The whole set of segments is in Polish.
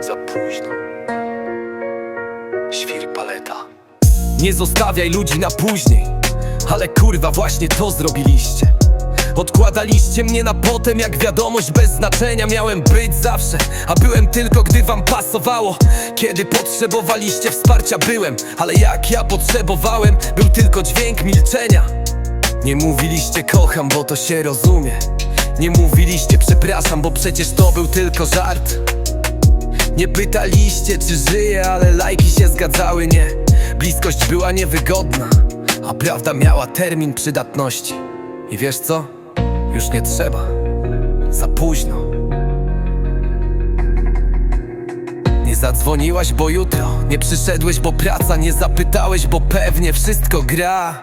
Za późno. Świr paleta. Nie zostawiaj ludzi na później. Ale kurwa właśnie to zrobiliście. Odkładaliście mnie na potem jak wiadomość bez znaczenia. Miałem być zawsze, a byłem tylko gdy wam pasowało. Kiedy potrzebowaliście wsparcia byłem. Ale jak ja potrzebowałem, był tylko dźwięk milczenia. Nie mówiliście kocham, bo to się rozumie. Nie mówiliście przepraszam, bo przecież to był tylko żart nie pytaliście czy żyję, ale lajki się zgadzały, nie. Bliskość była niewygodna, a prawda miała termin przydatności. I wiesz co? Już nie trzeba. Za późno. Nie zadzwoniłaś, bo jutro. Nie przyszedłeś, bo praca. Nie zapytałeś, bo pewnie wszystko gra.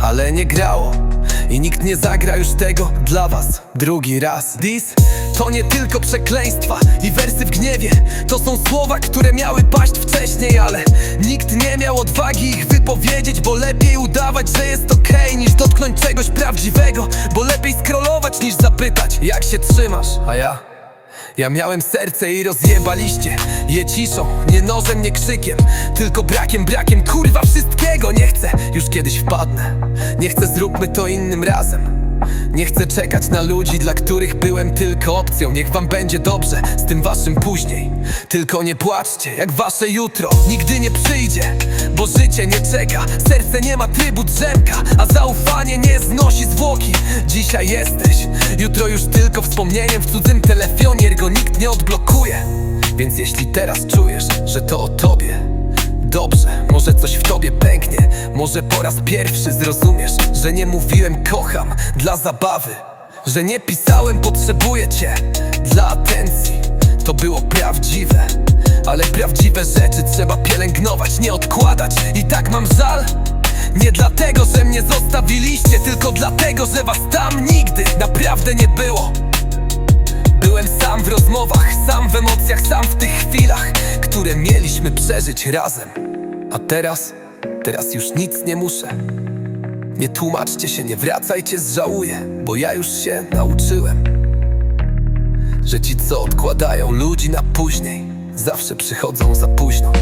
Ale nie grało I nikt nie zagra już tego dla was drugi raz Dis to nie tylko przekleństwa i wersy w gniewie To są słowa, które miały paść wcześniej Ale nikt nie miał odwagi ich wypowiedzieć Bo lepiej udawać, że jest okej Niż dotknąć czegoś prawdziwego Bo lepiej scrollować niż zapytać Jak się trzymasz? A ja? Ja miałem serce i rozjebaliście. Je ciszą, nie nożem, nie krzykiem Tylko brakiem, brakiem, kurwa wszystkiego Nie chcę, już kiedyś wpadnę. Nie chcę, zróbmy to innym razem nie chcę czekać na ludzi, dla których byłem tylko opcją. Niech wam będzie dobrze z tym waszym później. Tylko nie płaczcie, jak wasze jutro. Nigdy nie przyjdzie Bo życie nie czeka, serce nie ma trybu drzemka A zaufanie nie znosi zwłoki. Dzisiaj jesteś, jutro już tylko wspomnieniem W cudzym telefonie. Go nikt nie odblokuje. Więc jeśli teraz czujesz, że to o tobie Dobrze, może coś w tobie pęknie. Może po raz pierwszy zrozumiesz Że nie mówiłem kocham dla zabawy. Że nie pisałem potrzebuję cię dla atencji. To było prawdziwe Ale prawdziwe rzeczy trzeba pielęgnować, nie odkładać. I tak mam żal. Nie dlatego, że mnie zostawiliście Tylko dlatego, że was tam nigdy naprawdę nie było. Byłem sam w rozmowach, sam w emocjach, sam w tych chwilach, które mieliśmy przeżyć razem. A teraz, teraz już nic nie muszę. Nie tłumaczcie się, nie wracajcie, zżałuję, bo ja już się nauczyłem, że ci, co odkładają ludzi na później, zawsze przychodzą za późno.